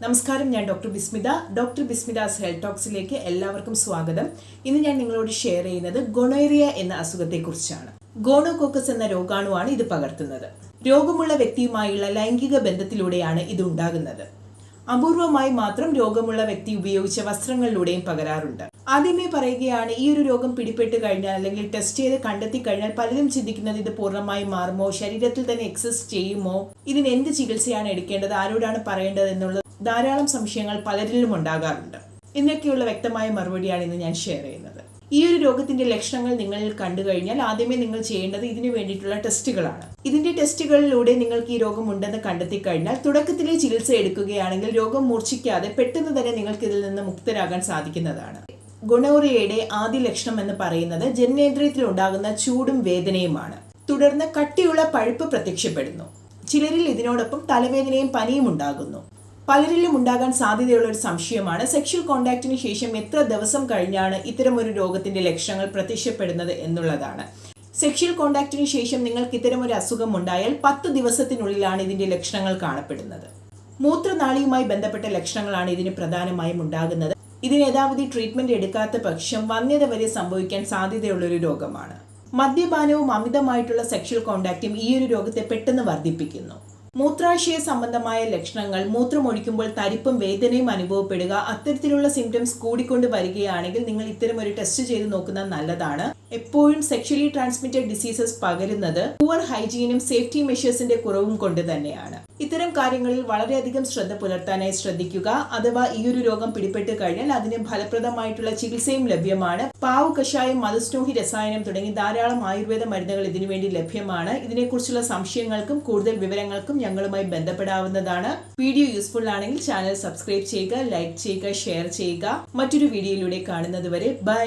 നമസ്കാരം ഞാൻ doctor Bismitha. Doctor Bismitha's health ടോക്സിലേക്ക് എല്ലാവർക്കും സ്വാഗതം. ഇന്ന് ഞാൻ നിങ്ങളോട് ഷെയർ ചെയ്യുന്നത് ഗൊണേറിയ എന്ന അസുഖത്തെക്കുറിച്ചാണ്. ഗോണോകോക്കസ് എന്ന രോഗാണുവാണ് ഇത് പകർത്തുന്നത്. രോഗമുള്ള വ്യക്തിയുമായുള്ള ലൈംഗിക ബന്ധത്തിലൂടെയാണ് ഇത് ഉണ്ടാകുന്നത്. അപൂർവമായി മാത്രം രോഗമുള്ള വ്യക്തി ഉപയോഗിച്ച വസ്ത്രങ്ങളിലൂടെയും പകരാറുണ്ട്. ആദ്യമേ പറയുകയാണ് ഈ ഒരു രോഗം പിടിപെട്ട് കഴിഞ്ഞാൽ അല്ലെങ്കിൽ ടെസ്റ്റ് ചെയ്ത് കണ്ടെത്തി കഴിഞ്ഞാൽ പലരും ചിന്തിക്കുന്നത് ഇത് പൂർണമായി മാറുമോ? ശരീരത്തിൽ തന്നെ എക്സസ് ചെയ്യുമോ? ഇതിന് എന്ത് ചികിത്സയാണ് എടുക്കേണ്ടത്? ആരോടാണ് പറയേണ്ടത് എന്നുള്ള ധാരാളം സംശയങ്ങൾ പലരിലും ഉണ്ടാകാറുണ്ട്. എന്നൊക്കെയുള്ള വ്യക്തമായ മറുപടിയാണ് ഇന്ന് ഞാൻ ഷെയർ ചെയ്യുന്നത്. ഈ ഒരു രോഗത്തിന്റെ ലക്ഷണങ്ങൾ നിങ്ങൾ കണ്ടു കഴിഞ്ഞാൽ ആദ്യമേ നിങ്ങൾ ചെയ്യേണ്ടത് ഇതിനു വേണ്ടിയിട്ടുള്ള ടെസ്റ്റുകളാണ്. ഇതിന്റെ ടെസ്റ്റുകളിലൂടെ നിങ്ങൾക്ക് ഈ രോഗം ഉണ്ടെന്ന് കണ്ടെത്തി കഴിഞ്ഞാൽ തുടക്കത്തിലെ ചികിത്സ എടുക്കുകയാണെങ്കിൽ രോഗം മൂർച്ഛിക്കാതെ പെട്ടെന്ന് തന്നെ നിങ്ങൾക്ക് ഇതിൽ നിന്ന് മുക്തരാകാൻ സാധിക്കുന്നതാണ്. ഗുണോറിയയുടെ ആദ്യ ലക്ഷണം എന്ന് പറയുന്നത് ജനനേന്ദ്രിയത്തിൽ ഉണ്ടാകുന്ന ചൂടും വേദനയുമാണ്. തുടർന്ന് കട്ടിയുള്ള പഴുപ്പ് പ്രത്യക്ഷപ്പെടുന്നു. ചിലരിൽ ഇതിനോടൊപ്പം തലവേദനയും പനിയും ഉണ്ടാകുന്നു. പലരിലും ഉണ്ടാകാൻ സാധ്യതയുള്ള ഒരു സംശയമാണ്. സെക്ഷൽ കോണ്ടാക്റ്റിന് ശേഷം എത്ര ദിവസം കഴിഞ്ഞാണ് ഇത്തരമൊരു രോഗത്തിന്റെ ലക്ഷണങ്ങൾ പ്രത്യക്ഷപ്പെടുന്നത് എന്നുള്ളതാണ്. സെക്ഷൽ കോണ്ടാക്റ്റിന് ശേഷം നിങ്ങൾക്ക് ഇത്തരം ഒരു അസുഖം ഉണ്ടായാൽ പത്ത് ദിവസത്തിനുള്ളിലാണ് ഇതിന്റെ ലക്ഷണങ്ങൾ കാണപ്പെടുന്നത്. മൂത്രനാളിയുമായി ബന്ധപ്പെട്ട ലക്ഷണങ്ങളാണ് ഇതിന് പ്രധാനമായും ഉണ്ടാകുന്നത്. ഇതിന് യഥാവധി ട്രീറ്റ്മെന്റ് എടുക്കാത്ത പക്ഷം വന്ധ്യത വരെ സംഭവിക്കാൻ സാധ്യതയുള്ള ഒരു രോഗമാണ്. മദ്യപാനവും അമിതമായിട്ടുള്ള സെക്ഷൽ കോണ്ടാക്റ്റും ഈ ഒരു രോഗത്തെ പെട്ടെന്ന് വർദ്ധിപ്പിക്കുന്നു. മൂത്രാശയ സംബന്ധമായ ലക്ഷണങ്ങൾ മൂത്രമൊഴിക്കുമ്പോൾ തരിപ്പും വേദനയും അനുഭവപ്പെടുക അത്തരത്തിലുള്ള സിംറ്റംസ് കൂടിക്കൊണ്ട് വരികയാണെങ്കിൽ നിങ്ങൾ ഇത്തരം ഒരു ടെസ്റ്റ് ചെയ്ത് നോക്കുന്നത് നല്ലതാണ്. എപ്പോഴും സെക്ഷലി ട്രാൻസ്മിറ്റഡ് ഡിസീസസ് പകരുന്നത് പുവർ ഹൈജീനും സേഫ്റ്റി മെഷേഴ്സിന്റെ കുറവും കൊണ്ട് തന്നെയാണ്. ഇത്തരം കാര്യങ്ങളിൽ വളരെയധികം ശ്രദ്ധ പുലർത്താനായി ശ്രദ്ധിക്കുക അഥവാ ഈ ഒരു രോഗം പിടിപെട്ട് കഴിഞ്ഞാൽ അതിന് ഫലപ്രദമായിട്ടുള്ള ചികിത്സയും ലഭ്യമാണ്. പാവ് കഷായം മതസ്നോഹി രസായനം തുടങ്ങി ധാരാളം ആയുർവേദ മരുന്നുകൾ ഇതിനുവേണ്ടി ലഭ്യമാണ്. ഇതിനെക്കുറിച്ചുള്ള സംശയങ്ങൾക്കും കൂടുതൽ വിവരങ്ങൾക്കും ഞങ്ങളുമായി ബന്ധപ്പെടാവുന്നതാണ്. വീഡിയോ യൂസ്ഫുൾ ആണെങ്കിൽ ചാനൽ സബ്സ്ക്രൈബ് ചെയ്യുക ലൈക്ക് ചെയ്യുക ഷെയർ ചെയ്യുക. മറ്റൊരു വീഡിയോയിലൂടെ കാണുന്നതുവരെ ബൈ